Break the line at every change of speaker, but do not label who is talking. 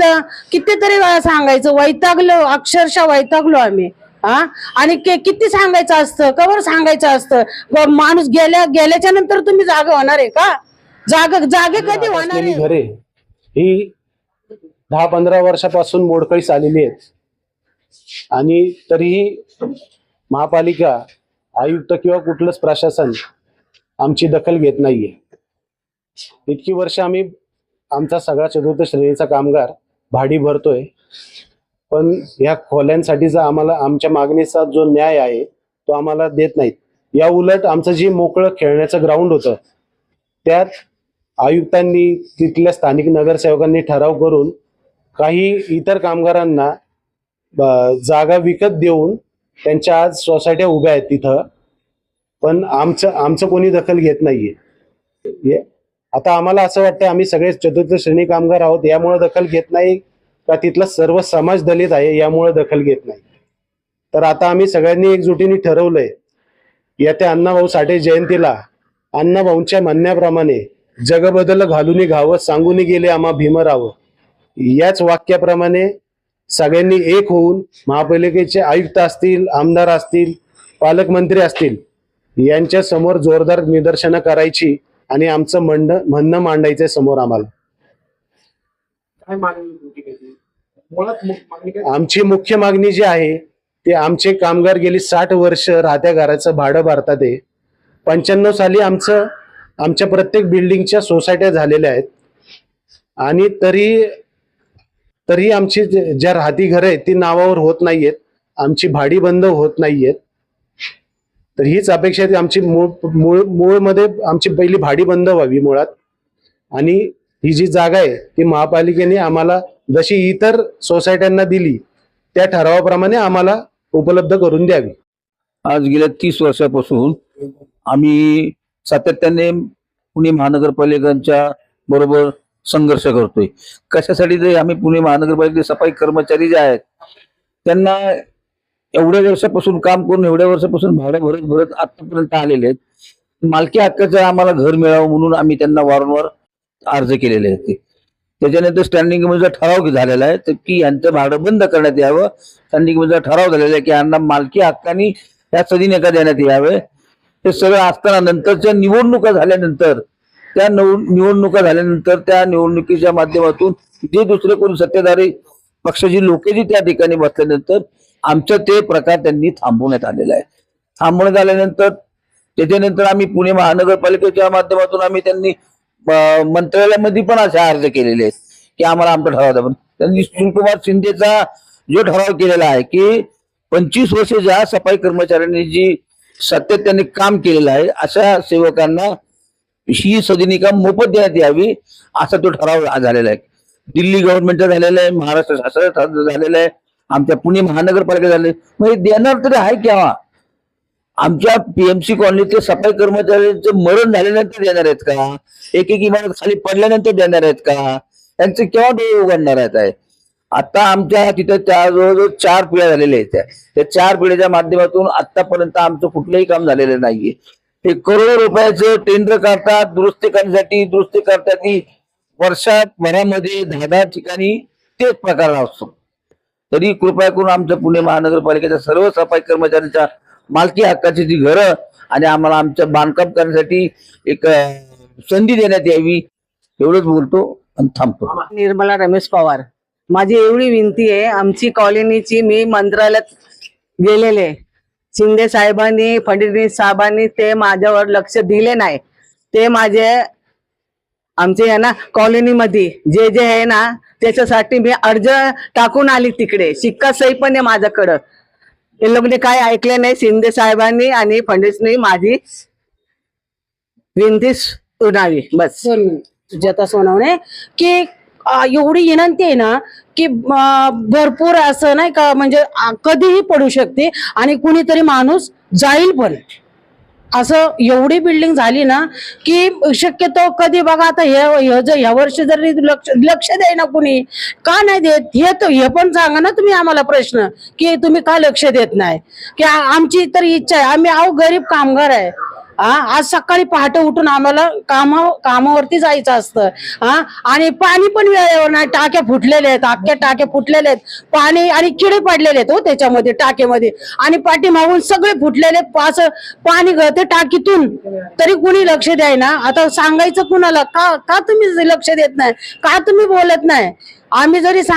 त- कितीतरी वेळा सांगायचं वैतागलो अक्षरशः वैतागलो आम्ही. हा? आणि के- किती सांगायचं असतं? कवर सांगायचं असतं? व माणूस गेल्या गेल्याच्यानंतर तुम्ही जागा होणार आहे का? जाग जागे कधी होणार
घरे. ही दहा पंधरा वर्षापासून मोडकळीस आलेली आहेत. आणि तरीही महापालिका आयुक्त किंवा कुठलंच प्रशासन आमची दखल घेत नाहीये. इतकी वर्ष आम्ही आमचा सगळा चतुर्थ श्रेणीचा कामगार भाडी भरतोय. पण ह्या खोल्यांसाठीचा आम्हाला आमच्या मागणीचा जो न्याय आहे तो आम्हाला देत नाहीत. या उलट आमचं जे मोकळं खेळण्याचं ग्राउंड होतं त्यात आयुक्तांनी तिथल्या स्थानिक नगरसेवकांनी ठराव करून काही इतर कामगारांना जागा विकत देऊन त्यांच्या आज सोसायट्या उभ्या आहेत तिथं. पण आमचं आमचं कोणी दखल घेत नाहीये. आता आम्हाला असं वाटतं आम्ही सगळे चतुर्थ श्रेणी कामगार आहोत यामुळे दखल घेत नाही का तिथला सर्व समाज दलित आहे यामुळे दखल घेत नाही. तर आता आम्ही सगळ्यांनी एकजुटीने ठरवलंय येत्या अण्णाभाऊ साठे जयंतीला अण्णाभाऊंच्या म्हणण्याप्रमाणे जगबदल घालून घावं सांगून गेले आम्हा भीमराव. याच वाक्याप्रमाणे सगळ्यांनी एक होऊन महापालिकेचे आयुक्त असतील आमदार असतील पालकमंत्री असतील यांच्या समोर जोरदार निदर्शनं करायची आणि आमचं म्हणणं म्हणणं मांडायचंय समोर आम्हाला. आमची मुख्य मागणी जी आहे ते आमचे कामगार गेली साठ वर्ष राहत्या घराचं भाडं भरतात ते पंच्याण्णव साली आमचं आमच्या प्रत्येक बिल्डिंगच्या सोसायट्या झालेल्या आहेत. आणि तरी तरी आमची ज्या राहती घरं आहेत ती नावावर होत नाहीयेत. आमची भाडी बंद होत नाहीयेत. तर हीच अपेक्षा आहे आमची मूळ मूळ मूळमध्ये आमची पहिली भाडी बंद व्हावी मुळात. आणि ही जी जागा आहे ती महापालिकेने आम्हाला जशी इतर सोसायट्यांना दिली त्या ठरावाप्रमाणे आम्हाला उपलब्ध करून द्यावी.
आज गेल्या तीस वर्षापासून आम्ही सातत्याने पुणे महानगरपालिकांच्या बरोबर संघर्ष करतोय. कशासाठी जे आम्ही पुणे महानगरपालिकेचे सफाई कर्मचारी जे आहेत त्यांना एवढ्या वर्षापासून काम करून एवढ्या वर्षापासून भाड्या भरत भरत आतापर्यंत आलेले आहेत. मालकी हक्काचं आम्हाला घर मिळावं म्हणून आम्ही त्यांना वारंवार अर्ज केलेले आहेत. त्याच्यानंतर स्टँडिंग कमिटीचा ठराव झालेला आहे की यांचं भाडं बंद करण्यात यावं. स्टँडिंग कमिटीचा ठराव झालेला आहे की यांना मालकी हक्कानी या सदिनेका देण्यात यावे. हे सगळं असताना नंतरच्या निवडणुका झाल्यानंतर त्या निवडणुका झाल्यानंतर त्या निवडणुकीच्या माध्यमातून जे दुसरे कोणी सत्तेधारी पक्षाची लोक जी त्या ठिकाणी बसल्यानंतर आमचं ते प्रकार त्यांनी थांबवण्यात आलेला आहे. थांबवण्यात आल्यानंतर त्याच्यानंतर आम्ही पुणे महानगरपालिकेच्या माध्यमातून आम्ही त्यांनी मंत्रालयामध्ये पण असे अर्ज केलेले आहेत की आम्हाला आमचा ठराव द्या. पण त्यांनी सुशीलकुमार शिंदेचा जो ठराव केलेला आहे की पंचवीस वर्ष ज्या सफाई कर्मचाऱ्यांनी जी सातत्याने काम केलेलं आहे अशा सेवकांना ही सदनिका मोफत देण्यात यावी असा तो ठराव झालेला आहे. दिल्ली गव्हर्नमेंटचं झालेलं आहे महाराष्ट्र शासनाचं झालेलं आहे आमच्या पुणे महानगरपालिका झाले मग हे देणार तरी आहे केव्हा आमच्या पीएमसी कॉलनीचे सफाई कर्मचाऱ्यांचं मरण झाल्यानंतर देणार आहेत का? एक एक इमारत खाली पडल्यानंतर देणार आहेत का? त्यांचे केव्हा डोळे उघडणार आहेत आता आमच्या तिथे त्या जवळजवळ चार पिढ्या झालेल्या आहेत त्या. चार पिढ्याच्या माध्यमातून आतापर्यंत आमचं कुठलंही काम झालेलं नाहीये. हे करोडो रुपयाचं टेंडर काढतात दुरुस्ती करण्यासाठी दुरुस्ती करतात वर्षात भरामध्ये दहा दहा ठिकाणी तेच प्रकार असतो. तरी कृपया करून आमच्या पुणे महानगरपालिकेच्या सर्व सफाई कर्मचाऱ्यांच्या मालकी हक्काची जी घरं आणि आम्हाला आमचं बांधकाम करण्यासाठी एक संधी देण्यात यावी एवढंच बोलतो आणि थांबतो.
निर्मला रमेश पवार. माझी एवढी विनंती आहे आमची कॉलनीची मी मंत्रालयात गेलेले शिंदे साहेबांनी फडणवीस साहेबांनी ते माझ्यावर लक्ष दिले नाही. ते माझे आमचे आहे ना कॉलनीमध्ये जे जे आहे ना त्याच्यासाठी मी अर्ज टाकून आली तिकडे. शिक्का सही पण आहे माझ्याकडं. ते लोकांनी काय ऐकले नाही शिंदे साहेबांनी आणि फडणवीसनी माझी विनंती सुनावी बस. सुजाता सोनवणे की एवढी विनंती आहे ना की भरपूर असं नाही का म्हणजे कधीही पडू शकते आणि कुणीतरी माणूस जाईल पण. असं एवढी बिल्डिंग झाली ना की शक्यतो कधी बघा आता हे जर ह्या वर्षी जरी लक्ष लक्ष ना कुणी का नाही देत? हे तर हे पण सांगा ना तुम्ही आम्हाला प्रश्न की तुम्ही का लक्ष देत नाही? की आमची तर इच्छा आहे आम्ही आहो गरीब कामगार आहे.
हा आज सकाळी पहाटे उठून आम्हाला कामा कामावरती जायचं असतं. हा आणि पाणी पण वेळेवर नाही. टाक्या फुटलेले आहेत अख्ख्या टाक्या फुटलेले आहेत. पाणी आणि किडे पडलेले आहेत हो त्याच्यामध्ये टाकेमध्ये आणि पाठीमागून सगळे फुटलेले पास पाणी गळते टाकीतून. तरी कुणी लक्ष द्याय ना आता सांगायचं कुणाला? का का तुम्ही लक्ष देत नाही? का तुम्ही बोलत नाही? आम्ही जरी सांग